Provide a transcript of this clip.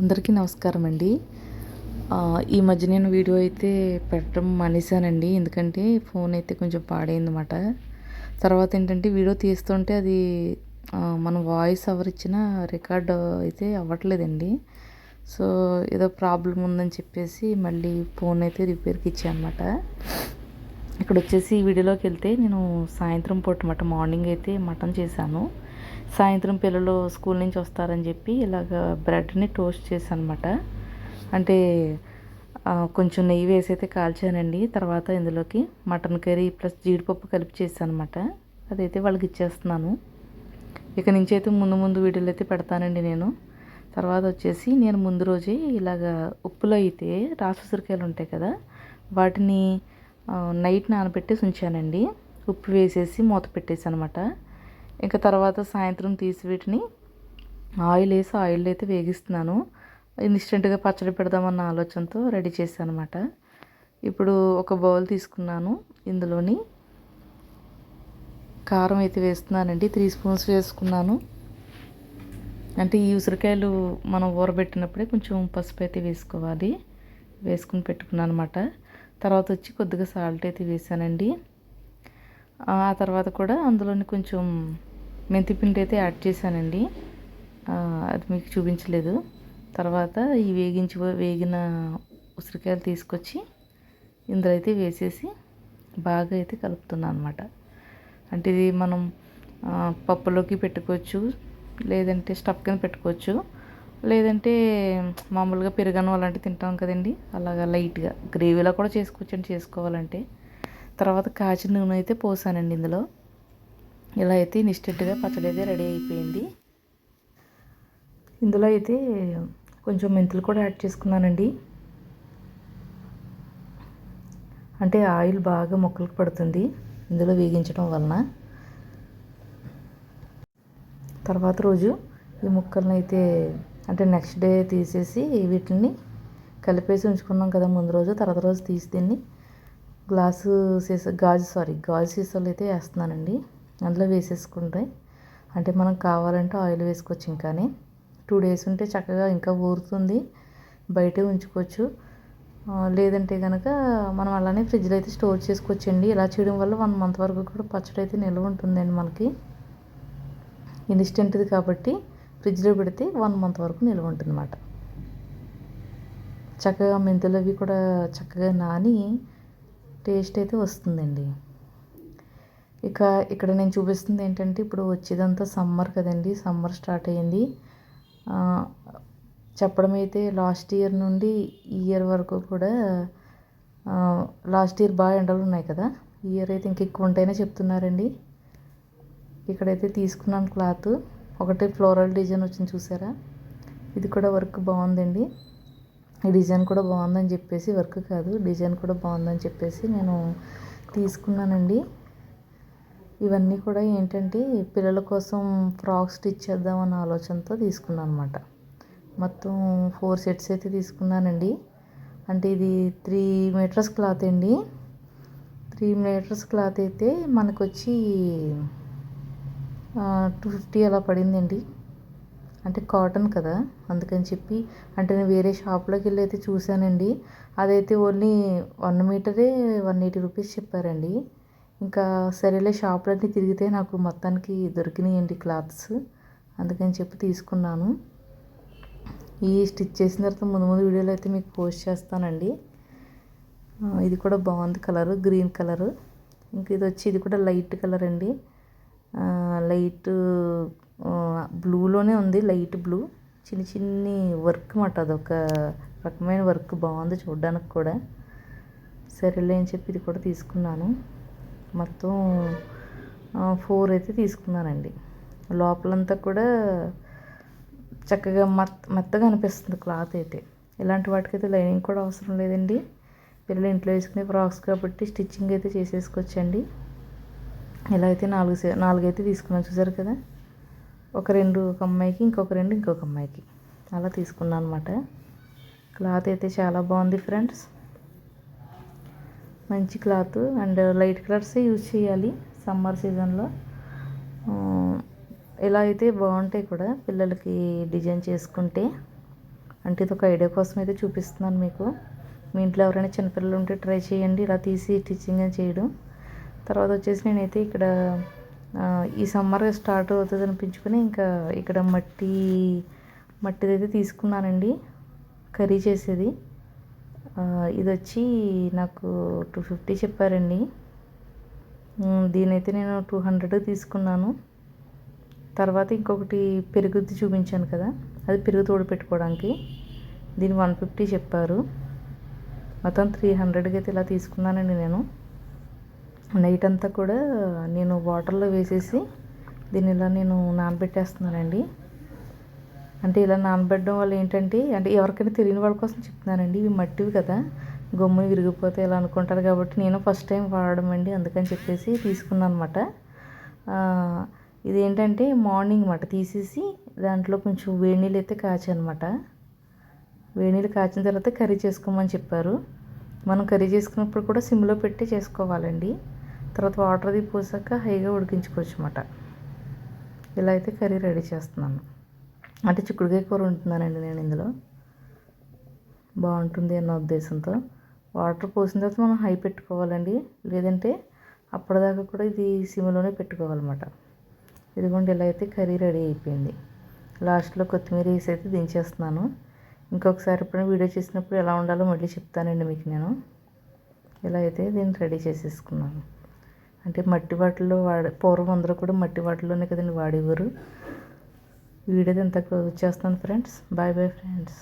అందరికీ నమస్కారం అండి. ఈ మధ్య నేను వీడియో అయితే పెట్టడం మానేశానండి. ఎందుకంటే ఫోన్ అయితే కొంచెం పాడైందన్నమాట. తర్వాత ఏంటంటే వీడియో తీస్తుంటే అది మనం వాయిస్ ఎవరిచ్చిన రికార్డు రికార్డ్ అయితే అవ్వట్లేదండి. సో ఏదో ప్రాబ్లం ఉందని చెప్పేసి మళ్ళీ ఫోన్ అయితే రిపేర్కి ఇచ్చాను అనమాట ఇక్కడ వచ్చేసి వీడియోలోకి వెళ్తే నేను సాయంత్రం పూట మాట మార్నింగ్ అయితే మటన్ చేశాను. సాయంత్రం పిల్లలు స్కూల్ నుంచి వస్తారని చెప్పి ఇలాగ బ్రెడ్ని టోస్ట్ చేశాను అనమాట అంటే కొంచెం నెయ్యి వేసి అయితే కాల్చానండి. తర్వాత ఇందులోకి మటన్ కర్రీ ప్లస్ జీడిపప్పు కలిపి చేశాను అనమాట అదైతే వాళ్ళకి ఇచ్చేస్తున్నాను. ఇక నుంచి అయితే ముందు ముందు వీడియోలు అయితే పెడతానండి నేను. తర్వాత వచ్చేసి నేను ముందు రోజే ఇలాగ ఉప్పులో అయితే రాసుసరికాయలు ఉంటాయి కదా వాటిని నైట్ నానబెట్టేసి ఉంచానండి ఉప్పు వేసేసి మూత పెట్టేసి అనమాట ఇంకా తర్వాత సాయంత్రం తీసి వీటిని ఆయిల్ వేసి ఆయిల్ అయితే వేగిస్తున్నాను. ఇన్స్టెంట్గా పచ్చడి పెడదామన్న ఆలోచనతో రెడీ చేశాను అనమాట ఇప్పుడు ఒక బౌల్ తీసుకున్నాను. ఇందులోని కారం అయితే వేస్తున్నానండి. త్రీ స్పూన్స్ వేసుకున్నాను. అంటే ఈ ఉసిరికాయలు మనం ఊరబెట్టినప్పుడే కొంచెం పసుపు అయితే వేసుకోవాలి. వేసుకుని పెట్టుకున్నాను అనమాట తర్వాత వచ్చి కొద్దిగా సాల్ట్ అయితే వేసానండి. ఆ తర్వాత కూడా అందులోని కొంచెం మెంతిపిండి అయితే యాడ్ చేశానండి. అది మీకు చూపించలేదు. తర్వాత ఈ వేగించి వేగిన ఉసిరికాయలు తీసుకొచ్చి ఇందులో అయితే వేసేసి బాగా అయితే కలుపుతున్నాను అనమాట అంటే ఇది మనం పప్పులోకి పెట్టుకోవచ్చు లేదంటే స్టఫ్ కింద పెట్టుకోవచ్చు. లేదంటే మామూలుగా పెరుగన్నం అలాంటివి తింటాం కదండి. అలాగా లైట్గా గ్రేవీలో కూడా చేసుకోవచ్చండి చేసుకోవాలంటే. తర్వాత కాచిన నూనె అయితే పోసానండి ఇందులో. ఇలా అయితే ఇన్స్టెంట్గా పచ్చడి అయితే రెడీ అయిపోయింది. ఇందులో అయితే కొంచెం మెంతులు కూడా యాడ్ చేసుకున్నానండి. అంటే ఆయిల్ బాగా మొక్కలకు పడుతుంది. ఇందులో వేగించడం వలన. తర్వాత రోజు ఈ ముక్కలను అయితే అంటే నెక్స్ట్ డే తీసేసి వీటిని కలిపేసి ఉంచుకున్నాం కదా ముందు రోజు తర్వాత రోజు తీసి దీన్ని గ్లాసు సీసా గాజు సారీ గాజు సీసాలు అయితే వేస్తున్నానండి. అందులో వేసేసుకుంటే అంటే మనం కావాలంటే ఆయిల్ వేసుకోవచ్చు ఇంకానే. టూ డేస్ ఉంటే చక్కగా ఇంకా ఊరుతుంది బయటే ఉంచుకోవచ్చు. లేదంటే కనుక మనం అలానే ఫ్రిడ్జ్లో అయితే స్టోర్ చేసుకోవచ్చండి. ఇలా చేయడం వల్ల వన్ మంత్ వరకు కూడా పచ్చడి అయితే నిల్వ ఉంటుందండి మనకి. ఇన్స్టెంట్ది కాబట్టి ఫ్రిడ్జ్లో పెడితే వన్ మంత్ వరకు నిల్వ ఉంటుందన్నమాట. చక్కగా మెంతులు అవి కూడా చక్కగా నాని టేస్ట్ అయితే వస్తుందండి. ఇక ఇక్కడ నేను చూపిస్తుంది ఏంటంటే ఇప్పుడు వచ్చేదంతా సమ్మర్ కదండి సమ్మర్ స్టార్ట్ అయ్యింది. చెప్పడం అయితే లాస్ట్ ఇయర్ నుండి ఈ ఇయర్ వరకు కూడా లాస్ట్ ఇయర్ బాగా ఎండలు ఉన్నాయి కదా. ఈ ఇయర్ అయితే ఇంక ఎక్కువ ఉంటాయనే చెప్తున్నారండి. ఇక్కడైతే తీసుకున్నాను క్లాత్. ఒకటి ఫ్లోరల్ డిజైన్ వచ్చింది చూసారా? ఇది కూడా వర్క్ బాగుందండి. ఈ డిజైన్ కూడా బాగుందని చెప్పేసి వర్క్ కాదు డిజైన్ కూడా బాగుందని చెప్పేసి నేను తీసుకున్నానండి. ఇవన్నీ కూడా ఏంటంటే పిల్లల కోసం ఫ్రాక్ స్టిచ్ చేద్దామన్న ఆలోచనతో తీసుకున్నాను అనమాట మొత్తం ఫోర్ సెట్స్ అయితే తీసుకున్నానండి. అంటే ఇది త్రీ మీటర్స్ క్లాత్ అండి. త్రీ మీటర్స్ క్లాత్ అయితే మనకొచ్చి టూ ఫిఫ్టీ అలా పడిందండి. అంటే కాటన్ కదా అందుకని చెప్పి అంటే నేను వేరే షాప్లోకి వెళ్ళి అయితే చూశానండి. అదైతే ఓన్లీ వన్ మీటరే వన్ ఎయిటీ రూపీస్ చెప్పారండి. ఇంకా సరేలే షాప్లన్నీ తిరిగితే నాకు మొత్తానికి దొరికినాయండి క్లాత్స్. అందుకని చెప్పి తీసుకున్నాను. ఈ స్టిచ్ చేసిన తర్వాత ముందు ముందు వీడియోలో అయితే మీకు పోస్ట్ చేస్తానండి. ఇది కూడా బాగుంది కలరు గ్రీన్ కలరు. ఇంక ఇది వచ్చి ఇది కూడా లైట్ కలర్ అండి. లైట్ బ్లూలోనే ఉంది లైట్ బ్లూ. చిన్న చిన్ని వర్క్ మాట అదొక రకమైన వర్క్ బాగుంది చూడడానికి కూడా. సరేలే అని చెప్పి ఇది కూడా తీసుకున్నాను. మొత్తం ఫోర్ అయితే తీసుకున్నానండి. లోపలంతా కూడా చక్కగా మెత్త మెత్తగా అనిపిస్తుంది క్లాత్ అయితే. ఇలాంటి వాటికైతే లైనింగ్ కూడా అవసరం లేదండి. పిల్లలు ఇంట్లో వేసుకునే ఫ్రాక్స్ కాబట్టి స్టిచ్చింగ్ అయితే చేసేసుకోవచ్చండి. ఇలా అయితే నాలుగు నాలుగైతే నాలుగు అయితే తీసుకున్నాను చూసారు కదా? ఒక రెండు ఒక అమ్మాయికి ఇంకొక రెండు ఇంకొక అమ్మాయికి. అలా తీసుకున్నాను అనమాట క్లాత్ అయితే చాలా బాగుంది ఫ్రెండ్స్. మంచి క్లాత్ అండ్ లైట్ కలర్సే యూజ్ చేయాలి సమ్మర్ సీజన్లో. ఇలా అయితే బాగుంటాయి కూడా పిల్లలకి డిజైన్ చేసుకుంటే. అంటే ఇది ఒక ఐడియా కోసం అయితే చూపిస్తున్నాను మీకు. మీ ఇంట్లో ఎవరైనా చిన్నపిల్లలు ఉంటే ట్రై చేయండి. ఇలా తీసి స్టిచ్చింగ్ అని చేయడం. తర్వాత వచ్చేసి నేనైతే ఇక్కడ ఈ సమ్మర్ స్టార్ట్ అవుతుంది అనిపించుకుని ఇంకా ఇక్కడ మట్టి మట్టిది అయితే తీసుకున్నానండి కర్రీ చేసేది. ఇది వచ్చి నాకు టూ ఫిఫ్టీ చెప్పారండి. దీనైతే నేను టూ హండ్రెడ్ తీసుకున్నాను. తర్వాత ఇంకొకటి పెరుగుద్ది చూపించాను కదా అది పెరుగు తోడు పెట్టుకోవడానికి. దీని వన్ ఫిఫ్టీ చెప్పారు. మొత్తం త్రీ హండ్రెడ్కి అయితే ఇలా తీసుకున్నానండి నేను. నైట్ అంతా కూడా నేను వాటర్లో వేసేసి దీన్ని ఇలా నేను నానబెట్టేస్తున్నానండి. అంటే ఇలా నానబెట్టడం వల్ల ఏంటంటే అంటే ఎవరికైనా తెలియని వాళ్ళ కోసం చెప్తున్నానండి ఇవి మట్టివి కదా గమ్ముని విరిగిపోతే ఇలా అనుకుంటారు కాబట్టి నేను ఫస్ట్ టైం వాడడం అండి అందుకని చెప్పేసి తీసుకున్నాను అనమాట ఇదేంటంటే మార్నింగ్ మాట తీసేసి దాంట్లో కొంచెం వేడి నీళ్ళు అయితే కాచనమాట వేడి నీళ్ళు కాచిన తర్వాత కర్రీ చేసుకోమని చెప్పారు. మనం కర్రీ చేసుకున్నప్పుడు కూడా సిమ్లో పెట్టి చేసుకోవాలండి. తర్వాత వాటర్ అది పోసాక హైగా ఉడికించుకోవచ్చు అనమాట ఇలా అయితే కర్రీ రెడీ చేస్తున్నాను. అంటే చిక్కుడుకాయ కూర ఉంటున్నానండి నేను ఇందులో. బాగుంటుంది అన్న ఉద్దేశంతో. వాటర్ పోసిన తర్వాత మనం హై పెట్టుకోవాలండి. లేదంటే అప్పటిదాకా కూడా ఇది సిమ్లోనే పెట్టుకోవాలన్నమాట. ఇదిగోండి ఇలా అయితే కర్రీ రెడీ అయిపోయింది. లాస్ట్లో కొత్తిమీర వేసి అయితే దించేస్తున్నాను. ఇంకొకసారి ఎప్పుడైనా వీడియో చేసినప్పుడు ఎలా ఉండాలో మళ్ళీ చెప్తానండి మీకు నేను. ఇలా అయితే దీన్ని రెడీ చేసేసుకున్నాను. అంటే మట్టి వాటిలో వాడే పూర్వం అందరూ కూడా మట్టి వాటిలోనే కదండి వాడేవారు. వీడియో ఇంతకు close friends bye bye friends